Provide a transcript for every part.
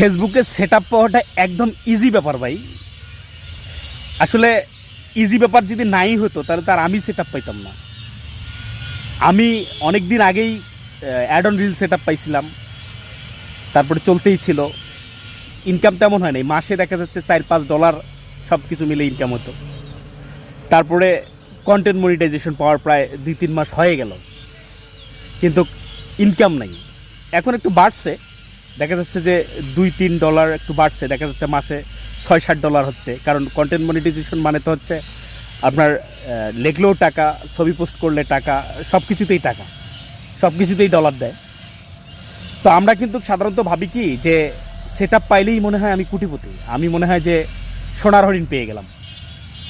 ফেসবুকে set up পাওয়াটা একদম ইজি ব্যাপার ভাই। আসলে ইজি ব্যাপার যদি নাই হতো, তাহলে তার আমি সেট আপ পাইতাম না। আমি অনেক দিন আগেই ad on reel set up পাইছিলাম। তারপরে চলতেই ছিল। ইনকাম তেমন হয় নাই। মাসে দেখা যাচ্ছে চার পাঁচ ডলার সব কিছু মিলে ইনকাম হতো। তারপরে কন্টেন্ট মনিটাইজেশন পাওয়ার প্রায় দুই তিন মাস হয়ে গেল। কিন্তু ইনকাম নাই। এখন একটু বাড়ছে। দেখা যাচ্ছে যে দুই, তিন ডলার একটু বাড়ছে, দেখা যাচ্ছে মাসে ছয় ষাট ডলার হচ্ছে। কারণ কন্টেন্ট মনিটাইজেশন মানে তো হচ্ছে আপনার লেখলেও টাকা, ছবি পোস্ট করলে টাকা সব কিছুতেই টাকা। সব কিছুতেই ডলার দেয়। তো আমরা কিন্তু সাধারণত ভাবি কি যে সেট পাইলেই মনে হয় আমি কুটিপতি। আমি মনে হয় যে সোনার হরিণ পেয়ে গেলাম।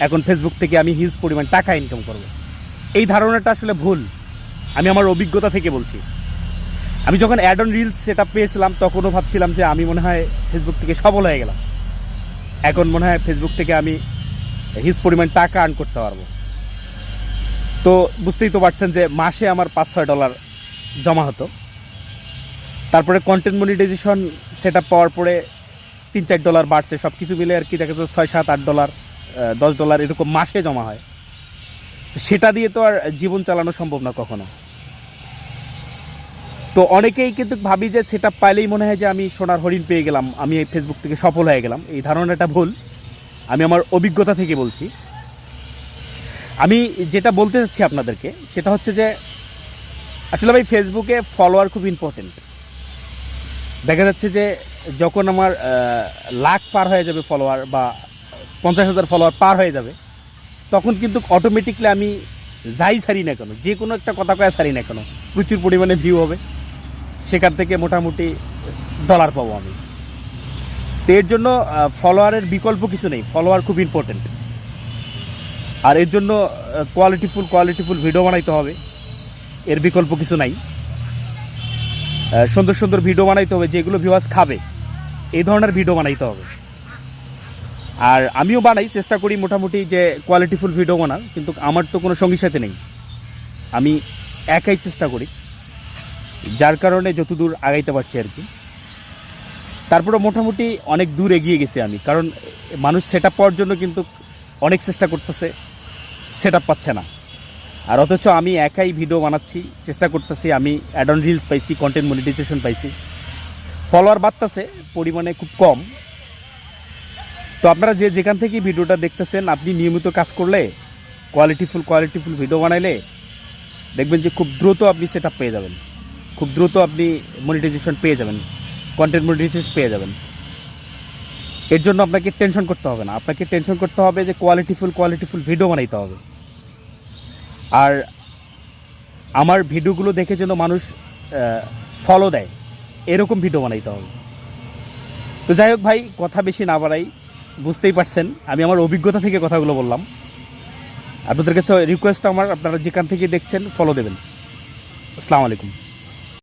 এখন ফেসবুক থেকে আমি হিউজ পরিমাণ টাকা ইনকাম করব। এই ধারণাটা আসলে ভুল। আমি আমার অভিজ্ঞতা থেকে বলছি। আমি যখন অ্যাড অন রিলস সেটা পেয়েছিলাম, তখনও ভাবছিলাম যে আমি মনে হয় ফেসবুক থেকে সফল হয়ে গেলাম। এখন মনে হয় ফেসবুক থেকে আমি হিউজ পরিমাণ টাকা আর্ন করতে পারব। তো বুঝতেই তো পারছেন যে মাসে আমার পাঁচ ছয় ডলার জমা হতো। তারপরে কন্টেন্ট মনিটাইজেশন সেট পাওয়ার পরে তিন চার ডলার বাড়ছে সব কিছু মিলে আর কি দেখা যাচ্ছে ছয় সাত আট ডলার দশ ডলার এরকম মাসে জমা হয়। সেটা দিয়ে তো আর জীবন চালানো সম্ভব না কখনো। তো অনেকেই কিন্তু ভাবি যে সেটা পাইলেই মনে হয় যে আমি সোনার হরিণ পেয়ে গেলাম, আমি এই ফেসবুক থেকে সফল হয়ে গেলাম। এই ধারণাটা ভুল। আমি আমার অভিজ্ঞতা থেকে বলছি। আমি যেটা বলতে চাচ্ছি আপনাদেরকে, সেটা হচ্ছে যে, আসলে ভাই ফেসবুকে ফলোয়ার খুব ইম্পর্টেন্ট দেখা যাচ্ছে যে, যখন আমার লাখ পার হয়ে যাবে ফলোয়ার বা পঞ্চাশ হাজার ফলোয়ার পার হয়ে যাবে, তখন কিন্তু অটোমেটিকলি আমি যাই ছাড়ি না কেন, যে কোনো একটা কথা কয়ে ছাড়ি না কেন, প্রচুর পরিমাণে ভিউ হবে। থেকে মোটামুটি ডলার পাবো আমি। তো এর জন্য ফলোয়ারের বিকল্প কিছু নেই। ফলোয়ার খুব ইম্পর্টেন্ট আর এর জন্য কোয়ালিটিফুল কোয়ালিটিফুল ভিডিও বানাইতে হবে। এর বিকল্প কিছু নাই। সুন্দর সুন্দর ভিডিও বানাইতে হবে, যেগুলো ভিউয়ার্স খাবে। এই ধরনের ভিডিও বানাইতে হবে। আর আমিও বানাই, চেষ্টা করি মোটামুটি যে কোয়ালিটিফুল ভিডিও বানার, কিন্তু আমার তো কোনো সঙ্গী সাথে নেই। আমি একাই চেষ্টা করি। যার কারণে যতদূর আগাইতে পারছি আর কি। তারপরে মোটামুটি অনেক দূর এগিয়ে গেছি আমি, কারণ মানুষ সেট পাওয়ার জন্য কিন্তু অনেক চেষ্টা করতেছে সেট পাচ্ছে না। আর অথচ আমি একাই ভিডিও বানাচ্ছি, চেষ্টা করতেছি, আমি অ্যাড অন রিলস পাইছি কন্টেন্ট মনিটাইজেশন পাইছি। ফলোয়ার বাড়তেছে, পরিমাণে খুব কম। তো আপনারা যে যেখান থেকে ভিডিওটা দেখতেছেন, আপনি নিয়মিত কাজ করলে কোয়ালিটিফুল কোয়ালিটিফুল ভিডিও বানাইলে, দেখবেন যে খুব দ্রুত আপনি সেট পেয়ে যাবেন। খুব দ্রুত আপনি মনিটাইজেশন পেয়ে যাবেন কন্টেন্ট মনিটাইজেশন পেয়ে যাবেন। এর জন্য আপনাকে টেনশন করতে হবে না। আপনাকে টেনশন করতে হবে যে কোয়ালিটিফুল কোয়ালিটিফুল ভিডিও বানাইতে হবে। আর আমার ভিডিওগুলো দেখে যেন মানুষ ফলো দেয়, এরকম ভিডিও বানাইতে হবে। তো যাই হোক ভাই, কথা বেশি না বাড়াই, বুঝতেই পারছেন, আমি আমার অভিজ্ঞতা থেকে কথাগুলো বললাম। আপনাদের কাছে রিকোয়েস্ট আমার, আপনারা যেখান থেকে দেখছেন ফলো দেবেন। আসসালামু আলাইকুম।